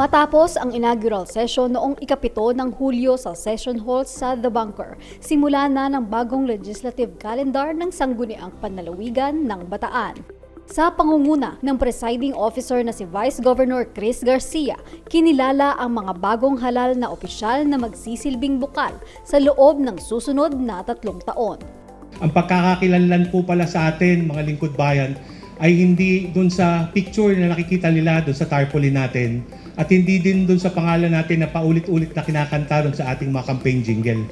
Matapos ang inaugural session noong ikapito ng Hulyo sa Session Hall sa The Bunker, simula na ng bagong legislative calendar ng sangguniang panlalawigan ng Bataan. Sa pangunguna ng presiding officer na si Vice Governor Chris Garcia, kinilala ang mga bagong halal na opisyal na magsisilbing bukal sa loob ng susunod na tatlong taon. Ang pagkakakilanlan po pala sa atin, mga lingkod bayan, ay hindi dun sa picture na nakikita nila dun sa tarpaulin natin at hindi din dun sa pangalan natin na paulit-ulit na kinakanta dun sa ating mga campaign jingle.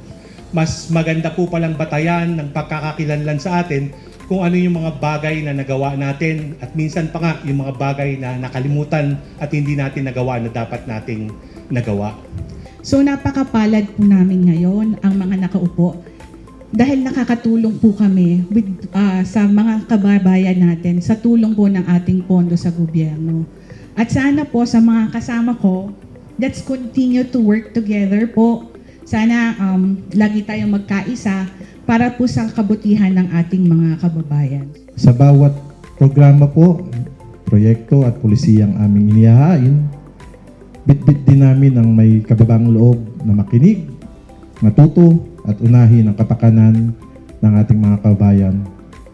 Mas maganda po palang batayan ng pagkakakilanlan sa atin kung ano yung mga bagay na nagawa natin at minsan pa nga yung mga bagay na nakalimutan at hindi natin nagawa na dapat nating nagawa. So napakapalad po namin ngayon ang mga nakaupo dahil nakakatulong po kami with, ah, sa mga kababayan natin sa tulong po ng ating pondo sa gobyerno. At sana po sa mga kasama ko, let's continue to work together po. Sana um, lagi tayong magkaisa para po sa kabutihan ng ating mga kababayan. Sa bawat programa po, proyekto at pulisiyang aming inihahain, bitbit din namin ang may kababang loob na makinig, matuto at unahin ang kapakanan ng ating mga kababayan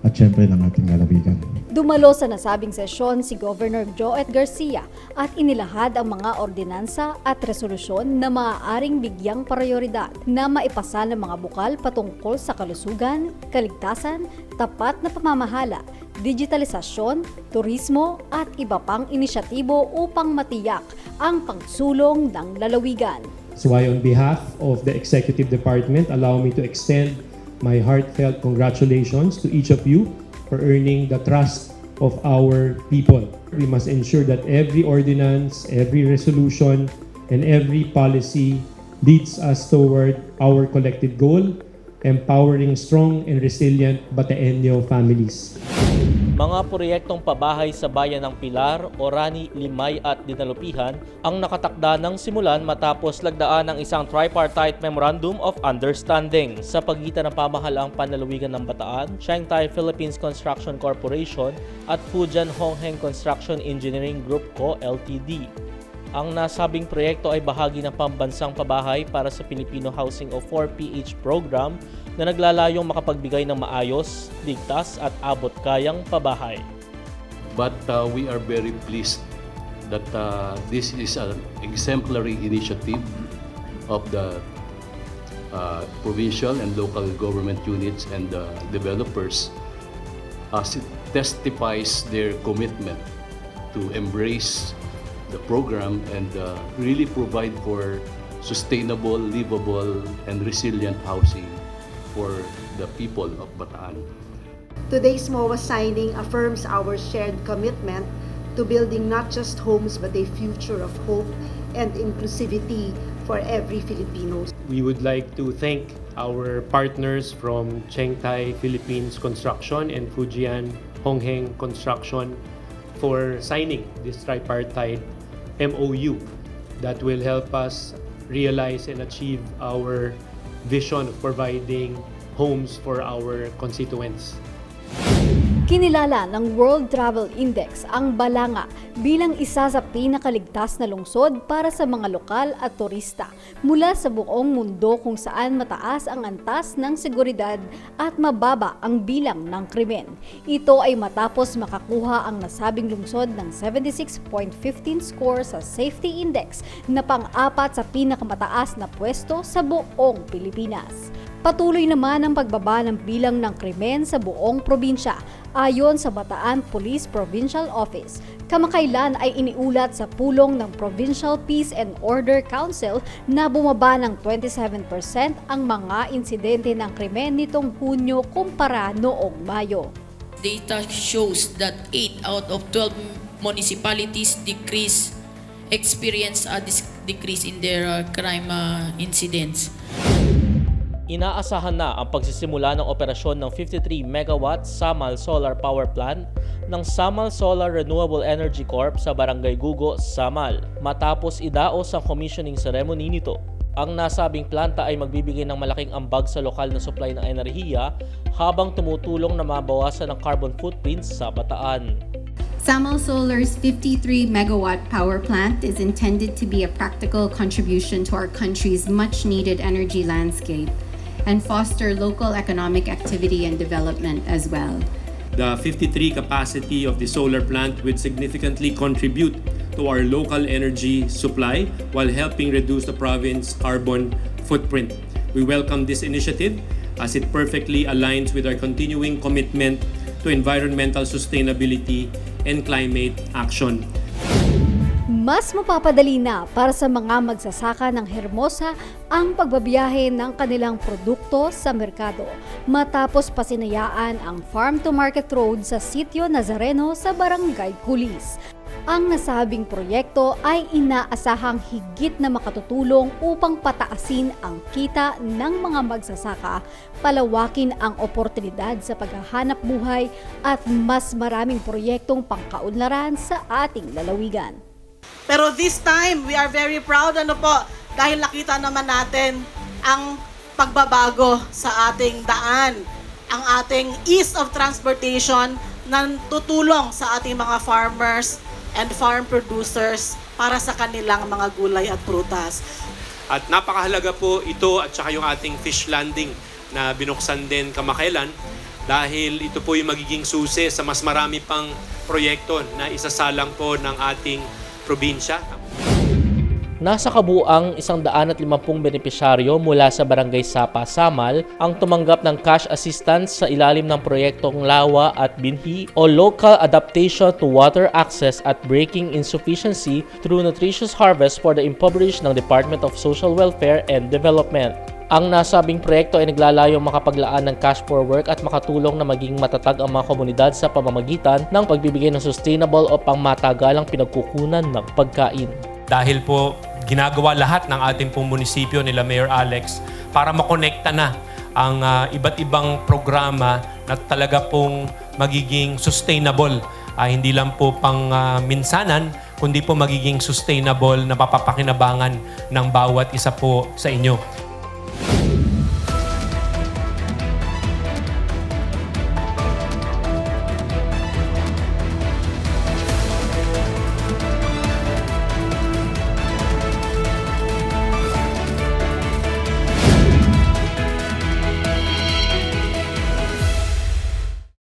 at syempre ng ating lalawigan. Dumalo sa nasabing sesyon si Governor Joet Garcia at inilahad ang mga ordinansa at resolusyon na maaaring bigyang prioridad na maipasa ng mga bukal patungkol sa kalusugan, kaligtasan, tapat na pamamahala, digitalisasyon, turismo at iba pang inisyatibo upang matiyak ang pagsulong ng lalawigan. So I, on behalf of the Executive Department, allow me to extend my heartfelt congratulations to each of you for earning the trust of our people. We must ensure that every ordinance, every resolution, and every policy leads us toward our collective goal, empowering strong and resilient Bataenyo families. Mga proyektong pabahay sa bayan ng Pilar, Orani, Limay at Dinalupihan ang nakatakda ng simulan matapos lagdaan ng isang tripartite Memorandum of Understanding sa pagitan ng pamahalaang panlalawigan ng Bataan, Shanghai Philippines Construction Corporation at Fujian Hongheng Construction Engineering Group Co. Ltd. Ang nasabing proyekto ay bahagi ng pambansang pabahay para sa Filipino Housing of 4PH program na naglalayong makapagbigay ng maayos, ligtas at abot-kayang pabahay. but uh, we are very pleased that uh, this is an exemplary initiative of the uh, provincial and local government units and uh, developers as it testifies their commitment to embrace the program and uh, really provide for sustainable, livable, and resilient housing for the people of Bataan. Today's MOA signing affirms our shared commitment to building not just homes but a future of hope and inclusivity for every Filipino. We would like to thank our partners from Chengtai Philippines Construction and Fujian Hongheng Construction for signing this tripartite MOU that will help us realize and achieve our vision of providing homes for our constituents. Kinilala ng World Travel Index ang Balanga bilang isa sa pinakaligtas na lungsod para sa mga lokal at turista mula sa buong mundo kung saan mataas ang antas ng seguridad at mababa ang bilang ng krimen. Ito ay matapos makakuha ang nasabing lungsod ng 76.15 score sa Safety Index na pang-apat sa pinakamataas na pwesto sa buong Pilipinas. Patuloy naman ang pagbaba ng bilang ng krimen sa buong probinsya ayon sa Bataan Police Provincial Office. Kamakailan ay iniulat sa pulong ng Provincial Peace and Order Council na bumaba ng 27% ang mga insidente ng krimen nitong Hunyo kumpara noong Mayo. data shows that 8 out of 12 municipalities decrease experience a decrease in their uh, crime uh, incidents. Inaasahan na ang pagsisimula ng operasyon ng 53 megawatt Samal Solar Power Plant ng Samal Solar Renewable Energy Corp sa Barangay Gugo, Samal matapos idaos ang commissioning ceremony nito. Ang nasabing planta ay magbibigay ng malaking ambag sa lokal na supply ng enerhiya habang tumutulong na mabawasan ang carbon footprints sa bataan. Samo Solar's 53 megawatt power plant is intended to be a practical contribution to our country's much needed energy landscape and foster local economic activity and development as well. The 53 capacity of the solar plant would significantly contribute to our local energy supply while helping reduce the province's carbon footprint. We welcome this initiative as it perfectly aligns with our continuing commitment to environmental sustainability and climate action. Mas mapapadali na para sa mga magsasaka ng Hermosa ang pagbabiyahe ng kanilang produkto sa merkado matapos pasinayaan ang Farm to Market Road sa Sitio Nazareno sa Barangay Kulis. Ang nasabing proyekto ay inaasahang higit na makatutulong upang pataasin ang kita ng mga magsasaka, palawakin ang oportunidad sa paghahanap buhay at mas maraming proyektong pangkaunlaran sa ating lalawigan. Pero this time, we are very proud ano po dahil nakita naman natin ang pagbabago sa ating daan, ang ating ease of transportation na tutulong sa ating mga farmers and farm producers para sa kanilang mga gulay at prutas. At napakahalaga po ito at saka yung ating fish landing na binuksan din kamakailan dahil ito po yung magiging susi sa mas marami pang proyekto na isasalang po ng ating probinsya. Nasa kabuang 150 benepisyaryo mula sa Barangay Sapa, Samal ang tumanggap ng cash assistance sa ilalim ng proyektong Lawa at Binhi o Local Adaptation to Water Access at Breaking Insufficiency through Nutritious Harvest for the Impoverished ng Department of Social Welfare and Development. Ang nasabing proyekto ay naglalayong makapaglaan ng cash for work at makatulong na maging matatag ang mga komunidad sa pamamagitan ng pagbibigay ng sustainable o pangmatagalang pinagkukunan ng pagkain. Dahil po ginagawa lahat ng ating pong munisipyo nila Mayor Alex para makonekta na ang ah, iba't ibang programa na talaga pong magiging sustainable. Ah, hindi lang po pang ah, minsanan, kundi po magiging sustainable na papapakinabangan ng bawat isa po sa inyo.